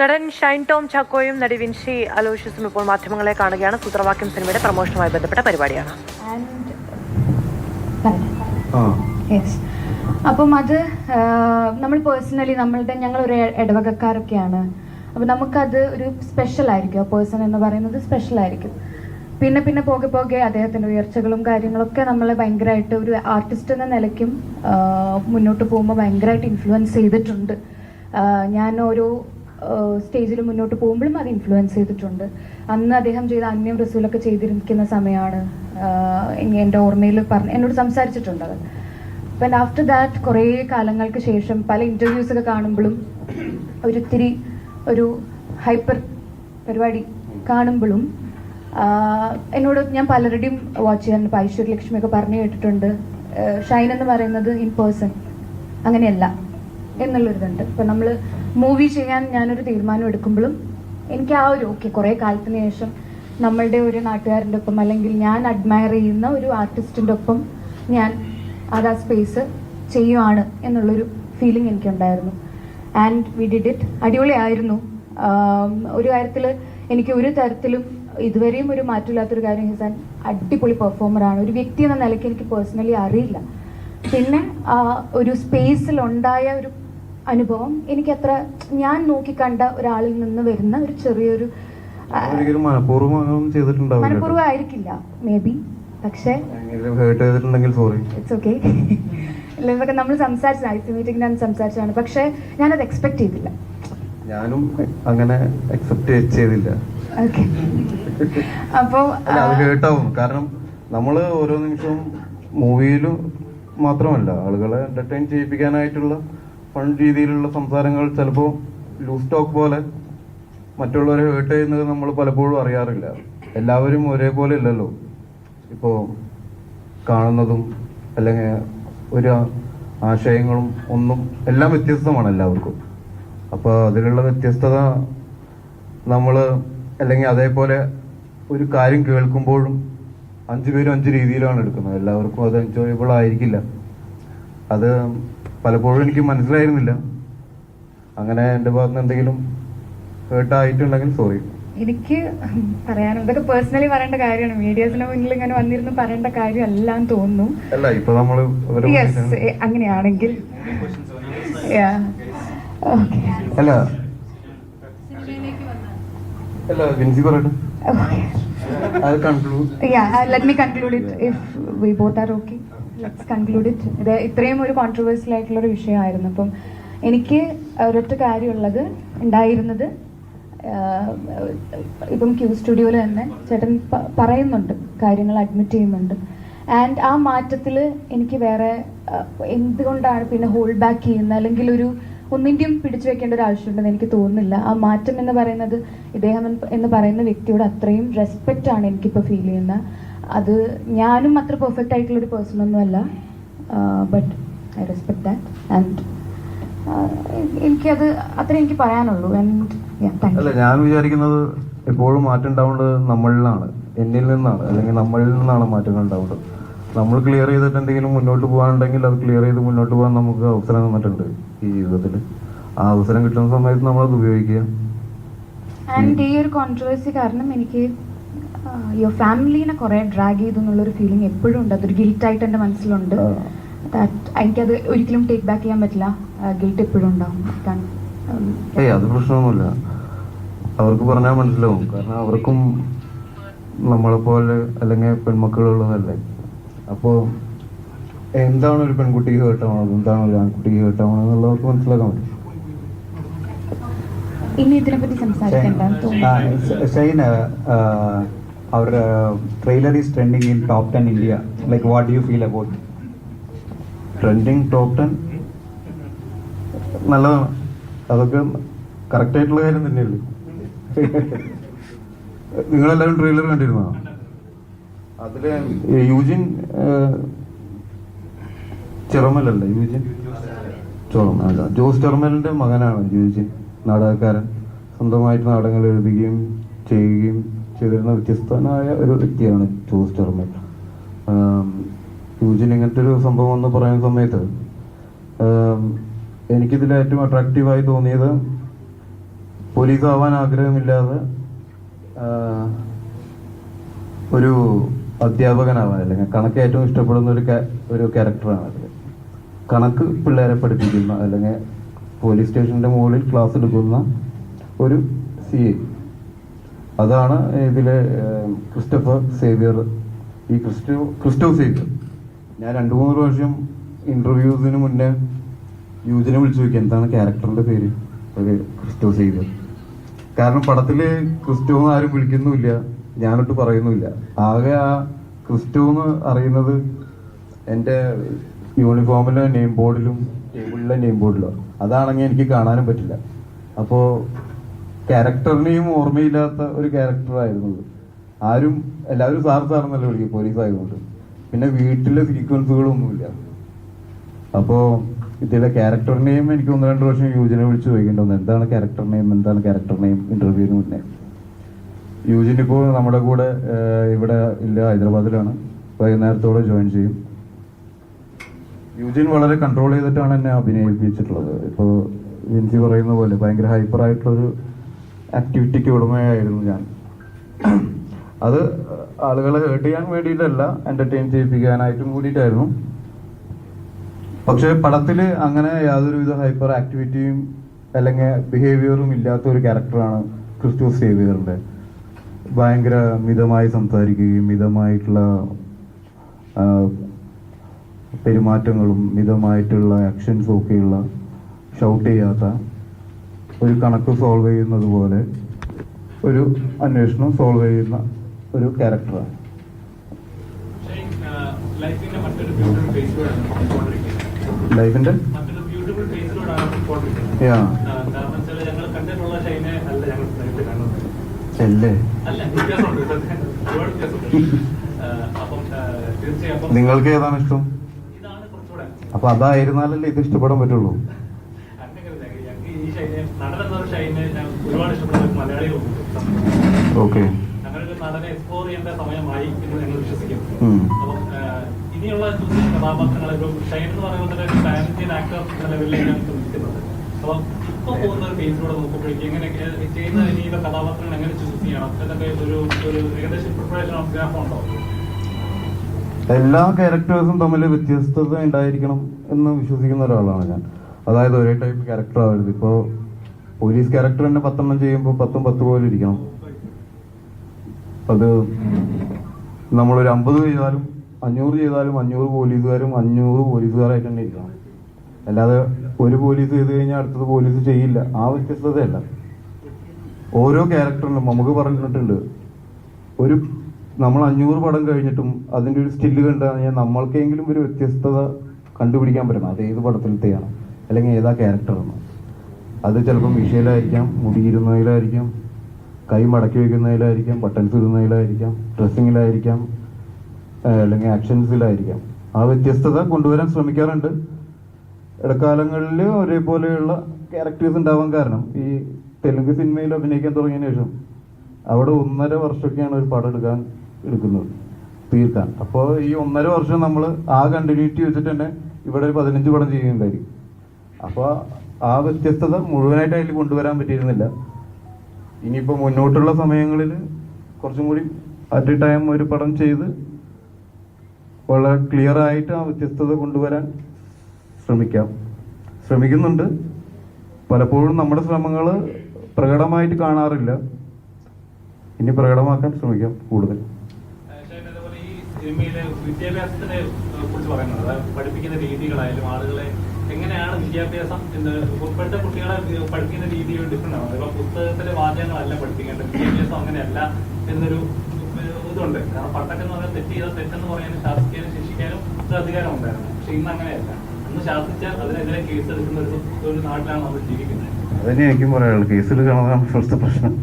നടൻ ഷൈൻ ടോം ചാക്കോയും നടി വിൻഷി അലോഷ്യസും ഇപ്പോൾ മാധ്യമങ്ങളെ കാണുകയാണ്. സൂത്രവാക്യം സിനിമയുടെ പ്രമോഷനുമായി ബന്ധപ്പെട്ട പരിപാടിയാണ്. അപ്പം അത് നമ്മൾ പേഴ്സണലി നമ്മളുടെ ഞങ്ങൾ ഒരു ഇടവകക്കാരൊക്കെയാണ്. അപ്പം നമുക്കത് ഒരു സ്പെഷ്യൽ ആയിരിക്കും. ആ പേഴ്സൺ എന്ന് പറയുന്നത് സ്പെഷ്യൽ ആയിരിക്കും. പിന്നെ പിന്നെ പോകെ പോകെ അദ്ദേഹത്തിന്റെ ഉയർച്ചകളും കാര്യങ്ങളൊക്കെ നമ്മളെ ഭയങ്കരമായിട്ട് ഒരു ആർട്ടിസ്റ്റ് എന്ന നിലയ്ക്കും മുന്നോട്ട് പോകുമ്പോൾ ഭയങ്കരമായിട്ട് ഇൻഫ്ലുവൻസ് ചെയ്തിട്ടുണ്ട്. ഞാൻ ഓരോ സ്റ്റേജിൽ മുന്നോട്ട് പോകുമ്പോഴും അത് ഇൻഫ്ലുവൻസ് ചെയ്തിട്ടുണ്ട്. അന്ന് അദ്ദേഹം ചെയ്ത അന്യം റസൂലൊക്കെ ചെയ്തിരിക്കുന്ന സമയമാണ് എന്റെ ഓർമ്മയിൽ പറഞ്ഞ് എന്നോട് സംസാരിച്ചിട്ടുണ്ട് അത്. അപ്പം ആഫ്റ്റർ ദാറ്റ് കുറേ കാലങ്ങൾക്ക് ശേഷം പല ഇന്റർവ്യൂസ് ഒക്കെ കാണുമ്പോഴും ഒരിത്തിരി ഒരു ഹൈപ്പർ പരിപാടി കാണുമ്പോഴും എന്നോട് ഞാൻ പലരുടെയും വാച്ച് ചെയ്യാറുണ്ട് ഇപ്പോൾ ലക്ഷ്മിയൊക്കെ പറഞ്ഞു കേട്ടിട്ടുണ്ട്. ഷൈൻ എന്ന് പറയുന്നത് ഇൻ പേഴ്സൺ അങ്ങനെയല്ല. എന്നുള്ളൊരിതുണ്ട് ഇപ്പം നമ്മൾ മൂവി ചെയ്യാൻ ഞാനൊരു തീരുമാനം എടുക്കുമ്പോഴും എനിക്ക് ആ ഒരു ഓക്കെ കുറേ കാലത്തിന് ശേഷം നമ്മളുടെ ഒരു നാട്ടുകാരന്റെ ഒപ്പം അല്ലെങ്കിൽ ഞാൻ അഡ്മയർ ചെയ്യുന്ന ഒരു ആർട്ടിസ്റ്റിന്റെ ഒപ്പം ഞാൻ അത് ആ സ്പേസ് ചെയ്യുവാണ് എന്നുള്ളൊരു ഫീലിംഗ് എനിക്കുണ്ടായിരുന്നു. ആൻഡ് വി ഡിഡ് ഇറ്റ് അടിപൊളിയായിരുന്നു. ഒരു കാര്യത്തിൽ എനിക്ക് ഒരു തരത്തിലും ഇതുവരെയും ഒരു മാറ്റമില്ലാത്തൊരു കാര്യം ഹിസാൻ അടിപൊളി പെർഫോമറാണ് ഒരു വ്യക്തി എന്ന നിലയ്ക്ക് എനിക്ക് പേഴ്സണലി അറിയില്ല. പിന്നെ ഒരു സ്പേസിലുണ്ടായ ഒരു അനുഭവം. എനിക്ക് അത്ര ഞാൻ നോക്കിക്കണ്ട ഒരാളിൽ നിന്ന് വരുന്ന ഒരു ചെറിയൊരു മനഃപൂർവമായിരിക്കില്ല മനഃപൂർവം ആയിരിക്കില്ല മേ ബി പക്ഷേ ഇറ്റ്സ് ഓക്കെ ഇതൊക്കെ നമ്മൾ സംസാരിച്ചാണ് ഐ സി മീറ്റിംഗിനാണ് സംസാരിച്ചതാണ്. പക്ഷേ ഞാനത് എക്സ്പെക്ട് ചെയ്തില്ല. ഞാനും അങ്ങനെ എക്സെപ്റ്റ് ചെയ്തില്ല. കേട്ടാവും കാരണം നമ്മൾ ഓരോ നിമിഷവും മൂവിയിലും മാത്രമല്ല ആളുകളെ എന്റർടൈൻ ചെയ്യിപ്പിക്കാനായിട്ടുള്ള ഫൺ രീതിയിലുള്ള സംസാരങ്ങൾ ചിലപ്പോൾ ലൂസ് ടോക്ക് പോലെ മറ്റുള്ളവരെ ഹേർട്ട് ചെയ്യുന്നത് നമ്മൾ പലപ്പോഴും അറിയാറില്ല. എല്ലാവരും ഒരേപോലെ ഇല്ലല്ലോ. ഇപ്പോൾ കാണുന്നതും അല്ലെങ്കിൽ ഒരു ആശയങ്ങളും ഒന്നും എല്ലാം വ്യത്യസ്തമാണ് എല്ലാവർക്കും. അപ്പോൾ അതിലുള്ള വ്യത്യസ്തത നമ്മൾ അല്ലെങ്കിൽ അതേപോലെ ഒരു കാര്യം കേൾക്കുമ്പോഴും അഞ്ചു പേരും അഞ്ച് രീതിയിലാണ് എടുക്കുന്നത്. എല്ലാവർക്കും അത് എൻജോയബിൾ ആയിരിക്കില്ല. അത് പലപ്പോഴും എനിക്ക് മനസ്സിലായിരുന്നില്ല. അങ്ങനെ എന്റെ ഭാഗത്ത് എന്തെങ്കിലും ഹേർട്ടായിട്ടുണ്ടെങ്കിൽ സോറി എനിക്ക് പറയാനും ഇതൊക്കെ പേഴ്സണലി പറയേണ്ട കാര്യമാണ്. മീഡിയസിന് മുന്നിൽ ഇങ്ങനെ വന്നിരുന്ന് പറയേണ്ട കാര്യം തോന്നുന്നു. അല്ല ഇപ്പൊ നമ്മൾ അങ്ങനെയാണെങ്കിൽ. അല്ല. അല്ല വിൻസി പറയട്ടെ. അത് conclude Yeah, uh, let me conclude it if we both are okay. ഇത് ഇത്രയും ഒരു കോൺട്രവേഴ്സ്യൽ ആയിട്ടുള്ള ഒരു വിഷയമായിരുന്നു. അപ്പം എനിക്ക് ഒരൊറ്റ കാര്യമുള്ളത് ഉണ്ടായിരുന്നത് ഇപ്പം ക്യൂ സ്റ്റുഡിയോയിൽ തന്നെ ചേട്ടൻ പറയുന്നുണ്ട് കാര്യങ്ങൾ അഡ്മിറ്റ് ചെയ്യുന്നുണ്ട്. ആൻഡ് ആ മാറ്റത്തിൽ എനിക്ക് വേറെ എന്തുകൊണ്ടാണ് പിന്നെ ഹോൾഡ് ബാക്ക് ചെയ്യുന്നത്? അല്ലെങ്കിൽ ഒരു ഒന്നിന്റെയും പിടിച്ചു വെക്കേണ്ട ഒരു ആവശ്യമുണ്ടെന്ന് എനിക്ക് തോന്നുന്നില്ല. ആ മാറ്റം എന്ന് പറയുന്നത് ഇദ്ദേഹം എന്ന് പറയുന്ന വ്യക്തിയോട് അത്രയും റെസ്പെക്റ്റ് ആണ് എനിക്കിപ്പോൾ ഫീൽ ചെയ്യുന്നത്. അത് ഞാനും അത്ര പെർഫെക്റ്റ് ആയിട്ടുള്ള ഒരു പേഴ്സൺ ഒന്നുമല്ല but I respect that and എനിക്കത് അത്ര എനിക്ക് പറയാനുള്ളൂ. അല്ല ഞാൻ വിചാരിക്കുന്നത് എപ്പോഴും മാറ്റം ഉണ്ടാവേണ്ടത് നമ്മളിലാണ്. എന്നിൽ നിന്നാണ്. അല്ലെങ്കിൽ നമ്മളിൽ നിന്നാണ് മാറ്റങ്ങൾ ഉണ്ടാവേണ്ടത്. നമ്മൾ ക്ലിയർ ചെയ്തിട്ട് എന്തെങ്കിലും മുന്നോട്ട് പോകാനുണ്ടെങ്കിൽ അത് ക്ലിയർ ചെയ്ത് മുന്നോട്ട് പോകാൻ നമുക്ക് അവസരം തന്നിട്ടുണ്ട് ഈ ജീവിതത്തിൽ. ആ അവസരം കിട്ടുന്ന സമയത്ത് നമ്മളത് ഉപയോഗിക്കുക. ആൻഡ് ഈ ഒരു കോൺട്രവേഴ്സി കാരണം എനിക്ക് യുവർ ഫാമിലീനെ കുറേ ഡ്രാഗ് ചെയ്തു എന്നുള്ളൊരു ഫീലിംഗ് എപ്പോഴും ഉണ്ട്. അതൊരു ഗിൽറ്റായിട്ട് എന്റെ മനസ്സിലുണ്ട്. ദാറ്റ് എനിക്കത് ഒരിക്കലും ടേക്ക് ബാക്ക് ചെയ്യാൻ പറ്റില്ല. ഗിൽറ്റ് എപ്പോഴും ഉണ്ടാവും. ഏയ് അത് പ്രശ്നമൊന്നുമില്ല. അവർക്ക് പറഞ്ഞാൽ മനസ്സിലാവും. കാരണം അവർക്കും നമ്മളെ പോലെ അല്ലെങ്കിൽ പെൺമക്കളുള്ളതല്ലേ. അപ്പോൾ എന്താണ് ഒരു പെൺകുട്ടിക്ക് കേട്ടാവണത് എന്താണ് ഒരു ആൺകുട്ടിക്ക് കേട്ടാവണത് എന്നുള്ളവർക്ക് മനസ്സിലാക്കാൻ പറ്റും. ഇനി ഇതിനെപ്പറ്റി സംസാരിക്കേണ്ടെന്ന് തോന്നുന്നു. Shine, uh, trailer is trending in top trending in top 10 India. Like, what do you feel about? Trending top ten നല്ലതാണ്. അതൊക്കെ കറക്റ്റ് ആയിട്ടുള്ള കാര്യം തന്നെയല്ലേ? നിങ്ങളെല്ലാവരും ട്രെയിലർ കണ്ടിരുന്നോ? അതിൽ യൂജിൻ ചിറമലല്ലേ യൂജിൻ? അല്ല ജോസ് ചെറുമലിന്റെ മകനാണ് യൂജിൻ. നാടകക്കാരൻ സ്വന്തമായിട്ട് നാടകങ്ങൾ എഴുതുകയും ചെയ്യുകയും ചെയ്തിരുന്ന വ്യത്യസ്തനായ ഒരു വ്യക്തിയാണ് ജോസ് ചെറുമൽ യൂജിൻ ഇങ്ങനത്തെ ഒരു സംഭവം എന്ന് പറയുന്ന സമയത്ത് എനിക്കിതിൽ ഏറ്റവും അട്രാക്റ്റീവായി തോന്നിയത് പോലീസ് ആവാൻ ആഗ്രഹമില്ലാതെ ഒരു അധ്യാപകനാവാൻ അല്ലെങ്കിൽ കണക്ക് ഏറ്റവും ഇഷ്ടപ്പെടുന്ന ഒരു ഒരു ക്യാരക്ടറാണ് അതിൽ കണക്ക് പിള്ളേരെ പഠിപ്പിക്കുന്ന അല്ലെങ്കിൽ പോലീസ് സ്റ്റേഷന്റെ മുകളിൽ ക്ലാസ് എടുക്കുന്ന ഒരു സി അതാണ് ഇതിലെ ക്രിസ്റ്റഫർ സേവിയർ. ഈ ക്രിസ്റ്റോ ക്രിസ്റ്റോ സേവിയർ. ഞാൻ രണ്ടു മൂന്ന് പ്രാവശ്യം ഇന്റർവ്യൂസിന് മുന്നേ യൂജിനെ വിളിച്ചു നോക്കി. എന്താണ് ക്യാരക്ടറിന്റെ പേര്? Christo Xavier. കാരണം പടത്തിൽ ക്രിസ്റ്റോ എന്ന് ആരും വിളിക്കുന്നുമില്ല. ഞാനൊട്ട് പറയുന്നുമില്ല. ആകെ ആ ക്രിസ്റ്റോ എന്ന് അറിയുന്നത് എന്റെ യൂണിഫോമിലെ നെയിം ബോർഡിലും ടേബിളിലെ നെയിം ബോർഡിലോ അതാണെങ്കിൽ എനിക്ക് കാണാനും പറ്റില്ല. അപ്പോൾ ക്യാരക്ടറിനെയും ഓർമ്മയില്ലാത്ത ഒരു ക്യാരക്ടറായിരുന്നു. ആരും എല്ലാവരും സാർ സാറെന്നല്ലേ വിളിക്കും പോലീസ് ആയതുകൊണ്ട്. പിന്നെ വീട്ടിലെ സീക്വൻസുകളൊന്നുമില്ല അപ്പോ ഇതിലെ ക്യാരക്ടർ നെയിം എനിക്ക് ഒന്ന് രണ്ട് പ്രാവശ്യം യൂജിനെ വിളിച്ച് ചോദിക്കേണ്ടി എന്താണ് ക്യാരക്ടർ നെയിം എന്താണ് ക്യാരക്ടർ നെയിം ഇന്റർവ്യൂവിന് മുന്നേ. യൂജിൻ ഇപ്പോൾ നമ്മുടെ കൂടെ ഇവിടെ ഇല്ല ഹൈദരാബാദിലാണ്. വൈകുന്നേരത്തോടെ ജോയിൻ ചെയ്യും. യൂജിൻ വളരെ കൺട്രോൾ ചെയ്തിട്ടാണ് എന്നെ അഭിനയിപ്പിച്ചിട്ടുള്ളത്. ഇപ്പോൾ വിൻസി പറയുന്ന പോലെ ഭയങ്കര ഹൈപ്പർ ആയിട്ടുള്ളൊരു ആക്ടിവിറ്റിക്ക് ഉടമയായിരുന്നു ഞാൻ. അത് ആളുകളെ ഹേർട്ട് ചെയ്യാൻ വേണ്ടിയിട്ടല്ല എന്റർടൈൻ ചെയ്യിപ്പിക്കാനായിട്ടും കൂടിയിട്ടായിരുന്നു. പക്ഷെ പടത്തിൽ അങ്ങനെ യാതൊരുവിധ ഹൈപ്പർ ആക്ടിവിറ്റിയും അല്ലെങ്കിൽ ബിഹേവിയറും ഇല്ലാത്ത ഒരു ക്യാരക്ടറാണ് ക്രിസ്റ്റോസ് സേവിയറിന്റെ. ഭയങ്കര മിതമായി സംസാരിക്കുകയും മിതമായിട്ടുള്ള പെരുമാറ്റങ്ങളും മിതമായിട്ടുള്ള ആക്ഷൻസും ഒക്കെയുള്ള ഷൗട്ട് ചെയ്യാത്ത ഒരു കണക്ക് സോൾവ് ചെയ്യുന്നത് പോലെ ഒരു അന്വേഷണം സോൾവ് ചെയ്യുന്ന ഒരു ക്യാരക്ടറാണ് ലൈഫിന്റെ അല്ല അപ്പം നിങ്ങൾക്ക് ഏതാണ് ഇഷ്ടം? അപ്പൊ അതായിരുന്നാലല്ലേ ഇത് ഇഷ്ടപ്പെടാൻ പറ്റുള്ളൂ. അങ്ങനെ ഞങ്ങൾക്ക് ഈ ഷൈനെ നടൻ എന്നൊരു ഷൈനെ ഞാൻ ഒരുപാട് ഇഷ്ടപ്പെടുന്ന ഒരു മലയാളികളുണ്ട് ഓക്കെ. ഇനിയുള്ള കഥാപാത്രങ്ങളെ ഒരു ഷൈൻ എന്ന് പറയുന്നത് ആക്ടർ എന്ന ലെവലിലേക്കാണ് ശ്രമിക്കുന്നത് അപ്പം ഇപ്പൊ പോകുന്ന ഒരു ഫേസിലൂടെ നോക്കുമ്പോഴേക്കും എങ്ങനെയൊക്കെ ചെയ്യുന്ന ഇനിയുള്ള കഥാപാത്രങ്ങൾ എങ്ങനെ ചൂസ് ചെയ്യണം എന്നൊക്കെ ഒരു ഒരു ഏകദേശം പ്രിപ്പറേഷൻ ഓഫ് ഗ്രാഫ് ഉണ്ടോ എല്ലാ ക്യാരക്ടേഴ്സും തമ്മിൽ വ്യത്യസ്തത ഉണ്ടായിരിക്കണം എന്ന് വിശ്വസിക്കുന്ന ഒരാളാണ് ഞാൻ. അതായത് ഒരേ ടൈപ്പ് ക്യാരക്ടർ ആവരുത്. ഇപ്പോ പോലീസ് ക്യാരക്ടർ തന്നെ പത്തെണ്ണം ചെയ്യുമ്പോൾ പത്തും പത്ത് പോലെ ഇരിക്കണം. അത് നമ്മളൊരു അമ്പത് ചെയ്താലും അഞ്ഞൂറ് ചെയ്താലും അഞ്ഞൂറ് പോലീസുകാരും അഞ്ഞൂറ് പോലീസുകാരായിട്ട് തന്നെ ഇരിക്കണം. അല്ലാതെ ഒരു പോലീസ് ചെയ്ത് കഴിഞ്ഞാൽ അടുത്തത് പോലീസ് ചെയ്യില്ല. ആ വ്യത്യസ്തതയല്ല. ഓരോ ക്യാരക്ടറിനും നമുക്ക് പറഞ്ഞിട്ടുണ്ട്. ഒരു നമ്മൾ അഞ്ഞൂറ് പടം കഴിഞ്ഞിട്ടും അതിന്റെ ഒരു സ്റ്റില്ല് കണ്ടു കഴിഞ്ഞാൽ നമ്മൾക്കെങ്കിലും ഒരു വ്യത്യസ്തത കണ്ടുപിടിക്കാൻ പറ്റണം അത് ഏത് പടത്തിലത്തെയാണ്? അല്ലെങ്കിൽ ഏതാ ക്യാരക്ടർ എന്ന്. അത് ചിലപ്പോൾ മിഷയിലായിരിക്കാം മുടിയിരുന്നതിലായിരിക്കാം കൈ മടക്കി വെക്കുന്നതിലായിരിക്കാം ബട്ടൺസ് ഇടുന്നതിലായിരിക്കാം ഡ്രസ്സിങ്ങിലായിരിക്കാം അല്ലെങ്കിൽ ആക്ഷൻസിലായിരിക്കാം ആ വ്യത്യസ്തത കൊണ്ടുവരാൻ ശ്രമിക്കാറുണ്ട്. ഇടക്കാലങ്ങളിൽ ഒരേപോലെയുള്ള ക്യാരക്ടേഴ്സ് ഉണ്ടാവാൻ കാരണം ഈ തെലുങ്ക് സിനിമയിൽ അഭിനയിക്കാൻ തുടങ്ങിയതിന് ശേഷം അവിടെ ഒന്നര വർഷമൊക്കെയാണ് ഒരു പടം എടുക്കാൻ എടുക്കുന്നത്. തീർക്കാൻ. അപ്പോൾ ഈ ഒന്നര വർഷം നമ്മൾ ആ കണ്ടിന്യൂറ്റി വെച്ചിട്ട് തന്നെ ഇവിടെ ഒരു പതിനഞ്ച് പടം ചെയ്യുന്നുണ്ടായിരിക്കും അപ്പോൾ ആ വ്യത്യസ്തത മുഴുവനായിട്ട് അതിൽ കൊണ്ടുവരാൻ പറ്റിയിരുന്നില്ല. ഇനിയിപ്പോൾ മുന്നോട്ടുള്ള സമയങ്ങളിൽ കുറച്ചും കൂടി അറ്റ് ടൈം ഒരു പടം ചെയ്ത് വളരെ ക്ലിയർ ആയിട്ട് ആ വ്യത്യസ്തത കൊണ്ടുവരാൻ ശ്രമിക്കാം. ശ്രമിക്കുന്നുണ്ട്. പലപ്പോഴും നമ്മുടെ ശ്രമങ്ങൾ പ്രകടമായിട്ട് കാണാറില്ല. ഇനി പ്രകടമാക്കാൻ ശ്രമിക്കാം കൂടുതൽ. സിനിമയിലെ വിദ്യാഭ്യാസത്തിനെ കുറിച്ച് പറയുന്നത്. അതായത് പഠിപ്പിക്കുന്ന രീതികളായാലും ആളുകളെ എങ്ങനെയാണ് വിദ്യാഭ്യാസം എന്ന് ഇപ്പോഴത്തെ കുട്ടികളെ പഠിപ്പിക്കുന്ന രീതി ഡിഫറെന്റ് ആണ്. ഇപ്പൊ പുസ്തകത്തിലെ വാചകങ്ങളല്ല പഠിപ്പിക്കേണ്ടത്. വിദ്യാഭ്യാസം അങ്ങനെയല്ല എന്നൊരു ഇതുണ്ട്. കാരണം പട്ടൊക്കെ എന്ന് പറഞ്ഞാൽ തെറ്റ് ചെയ്താൽ തെറ്റെന്ന് പറയാനും ശാസിക്കാനും ശിക്ഷിക്കാനും ഒരു അധികാരം ഉണ്ടായിരുന്നു. പക്ഷെ ഇന്ന് അങ്ങനെയല്ല. അന്ന് ശാസിച്ചാൽ അതിനെതിരെ കേസ് എടുക്കുന്ന ഒരു ഒരു നാട്ടിലാണ് നമ്മൾ ജീവിക്കുന്നത്. അതന്നെ എനിക്കും പറയാനുള്ളൂ. ഇപ്പോഴത്തെ പ്രശ്നം.